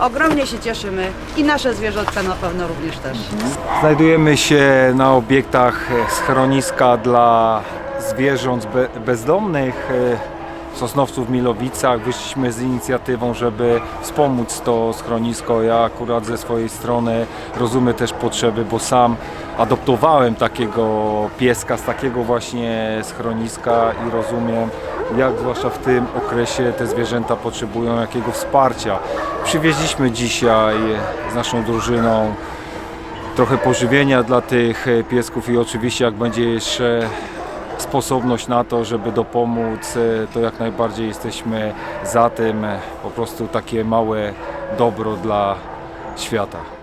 Ogromnie się cieszymy i nasze zwierzątka na pewno również też. Znajdujemy się na obiektach e, schroniska dla zwierząt be- bezdomnych e, w Sosnowcu w Milowicach. Wyszliśmy z inicjatywą, żeby wspomóc to schronisko. Ja akurat ze swojej strony rozumiem też potrzeby, bo sam adoptowałem takiego pieska z takiego właśnie schroniska i rozumiem, jak zwłaszcza w tym okresie te zwierzęta potrzebują jakiego wsparcia. Przywieźliśmy dzisiaj z naszą drużyną trochę pożywienia dla tych piesków i oczywiście jak będzie jeszcze sposobność na to, żeby dopomóc, e, to jak najbardziej jesteśmy za tym. E, Po prostu takie małe dobro dla świata.